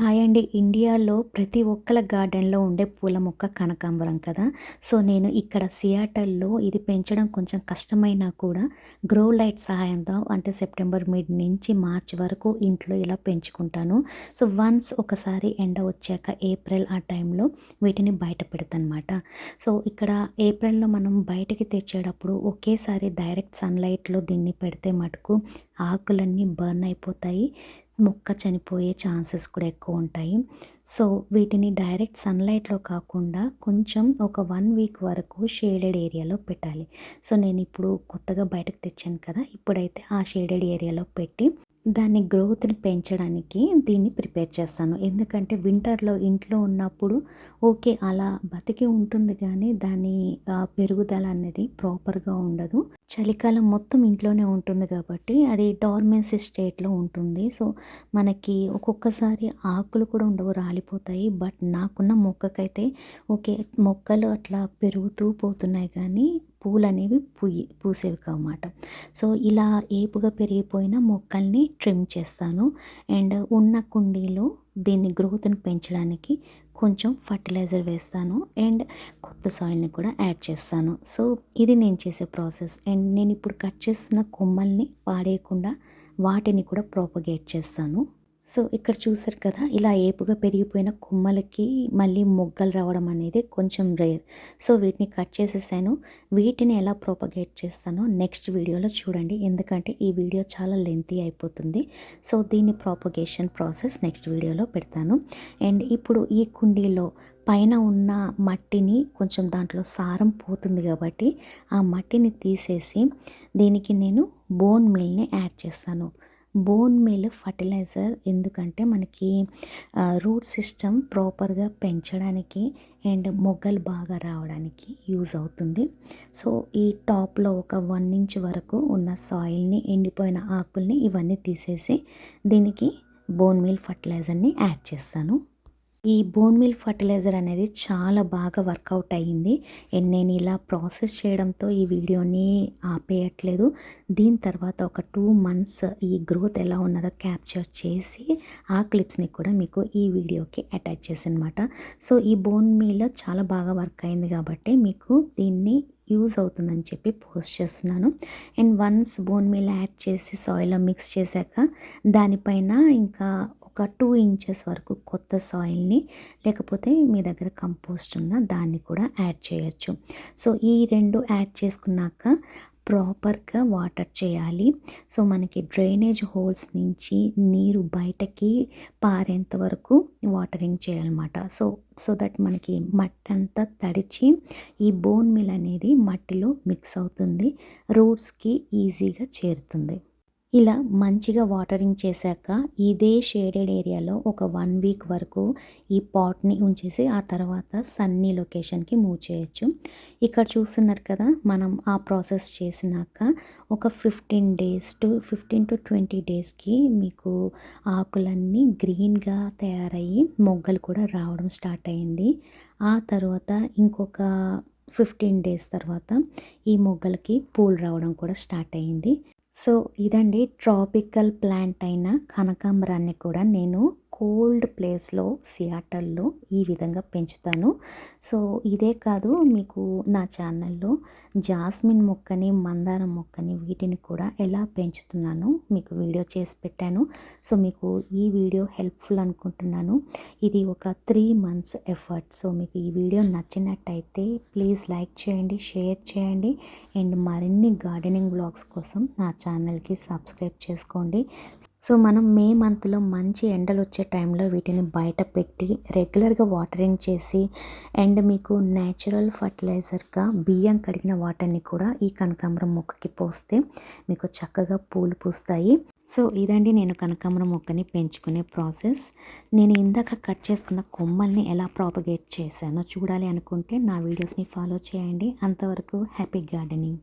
Hi అండి. ఇండియాలో ప్రతి ఒక్కల గార్డెన్లో ఉండే పూల మొక్క కనకాంబరం కదా. సో నేను ఇక్కడ సియాటల్లో ఇది పెంచడం కొంచెం కష్టమైనా కూడా గ్రో లైట్ సహాయంతో అంటే సెప్టెంబర్ మిడ్ నుంచి మార్చ్ వరకు ఇంట్లో ఇలా పెంచుకుంటాను. సో వన్స్ ఒకసారి ఎండ వచ్చాక ఏప్రిల్ ఆ టైంలో వీటిని బయట పెడతానమాట సో ఇక్కడ ఏప్రిల్లో మనం బయటకి తెచ్చేటప్పుడు ఒకేసారి డైరెక్ట్ సన్లైట్లో దీన్ని పెడితే మటుకు ఆకులన్నీ బర్న్ అయిపోతాయి. మొక్క చనిపోయే ఛాన్సెస్ కూడా ఎక్కువ ఉంటాయి. సో వీటిని డైరెక్ట్ సన్లైట్లో కాకుండా కొంచెం ఒక వన్ వీక్ వరకు షేడెడ్ ఏరియాలో పెట్టాలి. సో నేను ఇప్పుడు కొత్తగా బయటకు తెచ్చాను కదా ఇప్పుడైతే ఆ షేడెడ్ ఏరియాలో పెట్టి దాని గ్రోత్ని పెంచడానికి దీన్ని ప్రిపేర్ చేస్తాను. ఎందుకంటే వింటర్లో ఇంట్లో ఉన్నప్పుడు ఓకే అలా బతికి ఉంటుంది కానీ దాని పెరుగుదల అనేది ప్రాపర్గా ఉండదు. చలికాలం మొత్తం ఇంట్లోనే ఉంటుంది కాబట్టి అది డార్మెన్సీ స్టేట్లో ఉంటుంది. సో మనకి ఒక్కొక్కసారి ఆకులు కూడా ఉండవు రాలిపోతాయి. బట్ నాకున్న మొక్కకైతే ఓకే మొక్కలు అట్లా పెరుగుతూ పోతున్నాయి కానీ పూలు అనేవి పూయి పూసేవి కావన్నమాట సో ఇలా ఏపుగా పెరిగిపోయిన మొక్కల్ని ట్రిమ్ చేస్తాను. అండ్ ఉన్న కుండీలో దీన్ని గ్రోత్ని పెంచడానికి కొంచెం ఫర్టిలైజర్ వేస్తాను. అండ్ కొత్త సాయిల్ని కూడా యాడ్ చేస్తాను. సో ఇది నేను చేసే ప్రాసెస్. అండ్ నేను ఇప్పుడు కట్ చేస్తున్న కొమ్మల్ని పాడేయకుండా వాటిని కూడా ప్రాపగేట్ చేస్తాను. సో ఇక్కడ చూసారు కదా ఇలా ఏపుగా పెరిగిపోయిన కొమ్మలకి మళ్ళీ మొగ్గలు రావడం అనేది కొంచెం రేర్ సో వీటిని కట్ చేసేసాను. వీటిని ఎలా ప్రోపగేట్ చేస్తానో నెక్స్ట్ వీడియోలో చూడండి. ఎందుకంటే ఈ వీడియో చాలా లెంతీ అయిపోతుంది. సో దీని ప్రాపగేషన్ ప్రాసెస్ నెక్స్ట్ వీడియోలో పెడతాను. అండ్ ఇప్పుడు ఈ కుండీలో పైన ఉన్న మట్టిని కొంచెం దాంట్లో సారం పోతుంది కాబట్టి ఆ మట్టిని తీసేసి దీనికి నేను బోన్ మిల్ని యాడ్ చేస్తాను. బోన్ మీల్ ఫర్టిలైజర్ ఎందుకంటే మనకి రూట్ సిస్టమ్ ప్రాపర్గా పెంచడానికి అండ్ మొగ్గలు బాగా రావడానికి యూజ్ అవుతుంది. సో ఈ టాప్లో ఒక వన్ ఇంచ్ వరకు ఉన్న సాయిల్ని ఎండిపోయిన ఆకుల్ని ఇవన్నీ తీసేసి దీనికి బోన్ మీల్ ఫర్టిలైజర్ని యాడ్ చేస్తాను. ఈ బోన్ మిల్ ఫర్టిలైజర్ అనేది చాలా బాగా వర్కౌట్ అయ్యింది. నేను ఇలా ప్రాసెస్ చేయడంతో ఈ వీడియోని ఆపేయట్లేదు. దీని తర్వాత ఒక టూ మంత్స్ ఈ గ్రోత్ ఎలా ఉన్నదో క్యాప్చర్ చేసి ఆ క్లిప్స్ని కూడా మీకు ఈ వీడియోకి అటాచ్ చేసానమాట. సో ఈ బోన్ మీల్ చాలా బాగా వర్క్ అయింది కాబట్టి మీకు దీన్ని యూజ్ అవుతుందని చెప్పి పోస్ట్ చేస్తున్నాను. And once bone meal add చేసి సాయిల్లో మిక్స్ చేశాక దానిపైన ఇంకా ఒక టూ ఇంచెస్ వరకు కొత్త సాయిల్ని లేకపోతే మీ దగ్గర కంపోస్ట్ ఉన్న దాన్ని కూడా యాడ్ చేయొచ్చు. సో ఈ రెండు యాడ్ చేసుకున్నాక ప్రాపర్గా వాటర్ చేయాలి. సో మనకి డ్రైనేజ్ హోల్స్ నుంచి నీరు బయటకి పారేంత వరకు వాటరింగ్ చేయాలన్నమాట. సో సో దట్ మనకి మట్టి అంతా తడిచి ఈ బోన్ మిల్ అనేది మట్టిలో మిక్స్ అవుతుంది రూట్స్కి ఈజీగా చేరుతుంది. ఇలా మంచిగా వాటరింగ్ చేశాక ఇదే షేడెడ్ ఏరియాలో ఒక వన్ వీక్ వరకు ఈ పాట్ని ఉంచేసి ఆ తర్వాత సన్నీ లొకేషన్కి మూవ్ చేయొచ్చు. ఇక్కడ చూస్తున్నారు కదా మనం ఆ ప్రాసెస్ చేసినాక ఒక fifteen days to fifteen to twenty డేస్కి మీకు ఆకులన్నీ గ్రీన్గా తయారయ్యి మొగ్గలు కూడా రావడం స్టార్ట్ అయింది ఆ తర్వాత ఇంకొక ఫిఫ్టీన్ డేస్ తర్వాత ఈ మొగ్గలకి పూలు రావడం కూడా స్టార్ట్ అయ్యింది. సో ఇదండి ట్రాపికల్ ప్లాంట్ అయిన కనకాంబరాన్ని కూడా నేను కోల్డ్ ప్లేస్లో సియాటల్లో ఈ విధంగా పెంచుతాను. సో ఇదే కాదు మీకు నా ఛానల్లో జాస్మిన్ మొక్కని మందారం మొక్కని వీటిని కూడా ఎలా పెంచుతున్నాను మీకు వీడియో చేసి పెట్టాను. సో మీకు ఈ వీడియో హెల్ప్ఫుల్ అనుకుంటున్నాను. ఇది ఒక త్రీ మంత్స్ ఎఫర్ట్ సో మీకు ఈ వీడియో నచ్చినట్టయితే ప్లీజ్ లైక్ చేయండి షేర్ చేయండి అండ్ మరిన్ని గార్డెనింగ్ బ్లాగ్స్ కోసం నా ఛానల్కి సబ్స్క్రైబ్ చేసుకోండి. సో మనం మే మంత్లో మంచి ఎండలు వచ్చే టైంలో వీటిని బయట పెట్టి రెగ్యులర్గా వాటరింగ్ చేసి అండ్ మీకు న్యాచురల్ ఫర్టిలైజర్గా బియ్యం కడిగిన వాటర్ని కూడా ఈ కనకాంబరం మొక్కకి పోస్తే మీకు చక్కగా పూలు పూస్తాయి. సో ఇదండి నేను కనకాంబరం మొక్కని పెంచుకునే ప్రాసెస్. నేను ఇందాక కట్ చేసుకున్న కొమ్మల్ని ఎలా ప్రాపగేట్ చేశానో చూడాలి అనుకుంటే నా వీడియోస్ని ఫాలో చేయండి. అంతవరకు హ్యాపీ గార్డెనింగ్.